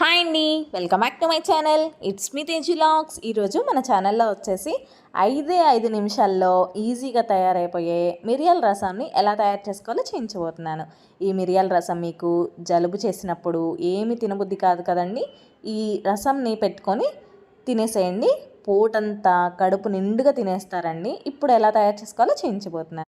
Hi అండి. Welcome back to my channel. It's me Teji vlogs ఈరోజు మన ఛానల్లో వచ్చేసి ఐదే ఐదు నిమిషాల్లో ఈజీగా తయారైపోయే మిరియాల రసాన్ని ఎలా తయారు చేసుకోవాలో చేయించబోతున్నాను. ఈ మిరియాల రసం మీకు జలుబు చేసినప్పుడు ఏమి తినబుద్ధి కాదు కదండి. ఈ రసంని పెట్టుకొని తినేసేయండి. పూటంతా కడుపు నిండుగా తినేస్తారండి. ఇప్పుడు ఎలా తయారు చేసుకోవాలో చేయించబోతున్నాను.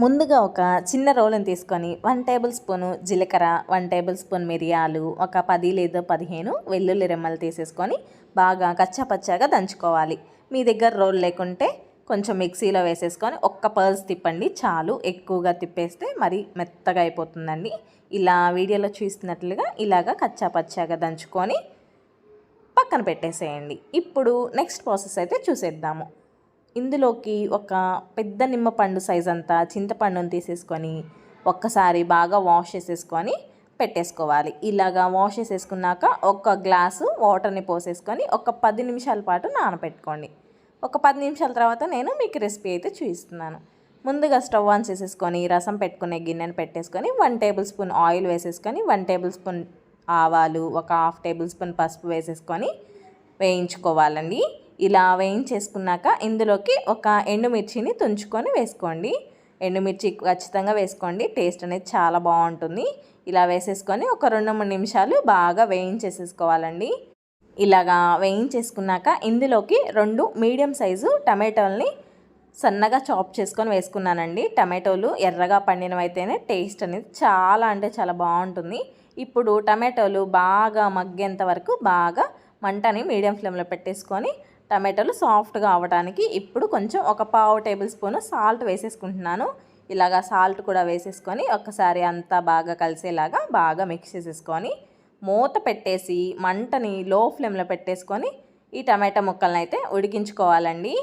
ముందుగా ఒక చిన్న రోలను తీసుకొని వన్ టేబుల్ స్పూను జీలకర్ర వన్ టేబుల్ స్పూన్ మిరియాలు ఒక పది లేదా పదిహేను వెల్లుల్లి రెమ్మలు తీసేసుకొని బాగా కచ్చాపచ్చాగా దంచుకోవాలి. మీ దగ్గర రోల్ లేకుంటే కొంచెం మిక్సీలో వేసేసుకొని ఒక్క పర్స్ తిప్పండి చాలు. ఎక్కువగా తిప్పేస్తే మరి మెత్తగా అయిపోతుందండి. ఇలా వీడియోలో చూస్తున్నట్లుగా ఇలాగా కచ్చాపచ్చాగా దంచుకొని పక్కన పెట్టేసేయండి. ఇప్పుడు నెక్స్ట్ ప్రాసెస్ అయితే చూసేద్దాము. ఇందులోకి ఒక పెద్ద నిమ్మపండు సైజ్ అంతా చింతపండుని తీసేసుకొని ఒక్కసారి బాగా వాష్ చేసేసుకొని పెట్టేసుకోవాలి. ఇలాగా వాష్ చేసేసుకున్నాక ఒక గ్లాసు వాటర్ని పోసేసుకొని ఒక పది నిమిషాల పాటు నానబెట్టుకోండి. ఒక పది నిమిషాల తర్వాత నేను మీకు రెసిపీ అయితే చూపిస్తున్నాను. ముందుగా స్టవ్ ఆన్ చేసేసుకొని రసం పెట్టుకునే గిన్నెను పెట్టేసుకొని వన్ టేబుల్ స్పూన్ ఆయిల్ వేసేసుకొని వన్ టేబుల్ స్పూన్ ఆవాలు ఒక హాఫ్ టేబుల్ స్పూన్ పసుపు వేసేసుకొని వేయించుకోవాలండి. ఇలా వేయించేసుకున్నాక ఇందులోకి ఒక ఎండుమిర్చిని తుంచుకొని వేసుకోండి. ఎండుమిర్చి ఖచ్చితంగా వేసుకోండి. టేస్ట్ అనేది చాలా బాగుంటుంది. ఇలా వేసేసుకొని ఒక రెండు మూడు నిమిషాలు బాగా వేయించేసేసుకోవాలండి. ఇలాగా వేయించేసుకున్నాక ఇందులోకి రెండు మీడియం సైజు టమాటోల్ని సన్నగా చాప్ చేసుకొని వేసుకున్నానండి. టమాటోలు ఎర్రగా పండినవైతేనే టేస్ట్ అనేది చాలా అంటే చాలా బాగుంటుంది. ఇప్పుడు టమాటోలు బాగా మగ్గేంత వరకు బాగా మంటని మీడియం ఫ్లేమ్లో పెట్టేసుకొని టమాటోలు సాఫ్ట్గా అవ్వడానికి ఇప్పుడు కొంచెం ఒక పావు టేబుల్ స్పూన్ సాల్ట్ వేసేసుకుంటున్నాను. ఇలాగా సాల్ట్ కూడా వేసేసుకొని ఒకసారి అంతా బాగా కలిసేలాగా బాగా మిక్స్ చేసేసుకొని మూత పెట్టేసి మంటని లో ఫ్లేమ్లో పెట్టేసుకొని ఈ టమాటా ముక్కలను అయితే ఉడికించుకోవాలండి.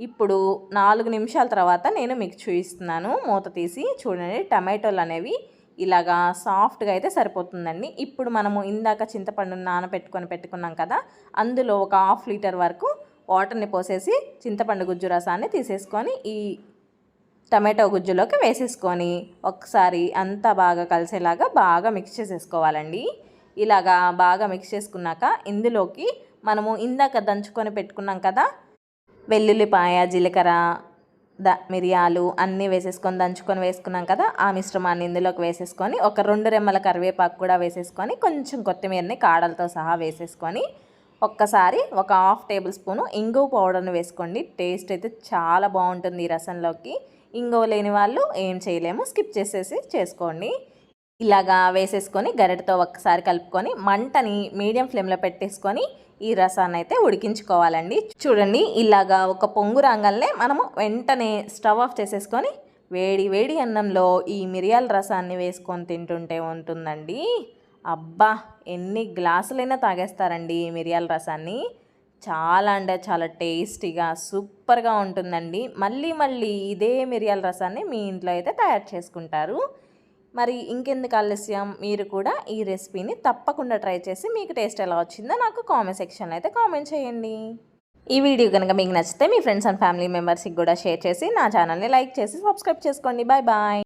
ఇప్పుడు నాలుగు నిమిషాల తర్వాత నేను మీకు చూపిస్తున్నాను. మూత తీసి చూడండి టమాటోలు అనేవి ఇలాగా సాఫ్ట్గా అయితే సరిపోతుందండి. ఇప్పుడు మనము ఇందాక చింతపండు నానబెట్టుకొని పెట్టుకున్నాం కదా అందులో ఒక హాఫ్ లీటర్ వరకు వాటర్ని పోసేసి చింతపండు గుజ్జు రసాన్ని తీసేసుకొని ఈ టమాటో గుజ్జులోకి వేసేసుకొని ఒకసారి అంతా బాగా కలిసేలాగా బాగా మిక్స్ చేసేసుకోవాలండి. ఇలాగా బాగా మిక్స్ చేసుకున్నాక ఇందులోకి మనము ఇందాక దంచుకొని పెట్టుకున్నాం కదా వెల్లుల్లిపాయ జీలకర్ర ద మిరియాలు అన్నీ వేసేసుకొని దంచుకొని వేసుకున్నాం కదా ఆ మిశ్రమాన్ని ఇందులోకి వేసేసుకొని ఒక రెండు రెమ్మల కరివేపాకు కూడా వేసేసుకొని కొంచెం కొత్తిమీరని కాడలతో సహా వేసేసుకొని ఒక్కసారి ఒక హాఫ్ టేబుల్ స్పూను ఇంగువ పౌడర్ని వేసుకోండి. టేస్ట్ అయితే చాలా బాగుంటుంది ఈ రసంలోకి. ఇంగువ లేని వాళ్ళు ఏం చేయలేము. స్కిప్ చేసేసి చేసుకోండి. ఇలాగా వేసేసుకొని గరిటతో ఒక్కసారి కలుపుకొని మంటని మీడియం ఫ్లేమ్లో పెట్టేసుకొని ఈ రసాన్ని అయితే ఉడికించుకోవాలండి. చూడండి ఇలాగా ఒక పొంగు రాగానే మనము వెంటనే స్టవ్ ఆఫ్ చేసేసుకొని వేడి వేడి అన్నంలో ఈ మిరియాల రసాన్ని వేసుకొని తింటుంటే ఉంటుందండి. అబ్బా ఎన్ని గ్లాసులైనా తాగేస్తారండి మిరియాల రసాన్ని. చాలా అంటే చాలా టేస్టీగా సూపర్గా ఉంటుందండి. మళ్ళీ మళ్ళీ ఇదే మిరియాల రసాన్ని మీ ఇంట్లో అయితే తయారు చేసుకుంటారు. మరి ఇంకెందుకు ఆలస్యం? మీరు కూడా ఈ రెసిపీని తప్పకుండా ట్రై చేసి మీకు టేస్ట్ ఎలా వచ్చిందో నాకు కామెంట్ సెక్షన్లో అయితే కామెంట్ చేయండి. ఈ వీడియో కనుక మీకు నచ్చితే మీ ఫ్రెండ్స్ అండ్ ఫ్యామిలీ మెంబర్స్కి కూడా షేర్ చేసి నా ఛానల్ని లైక్ చేసి సబ్స్క్రైబ్ చేసుకోండి. Bye bye.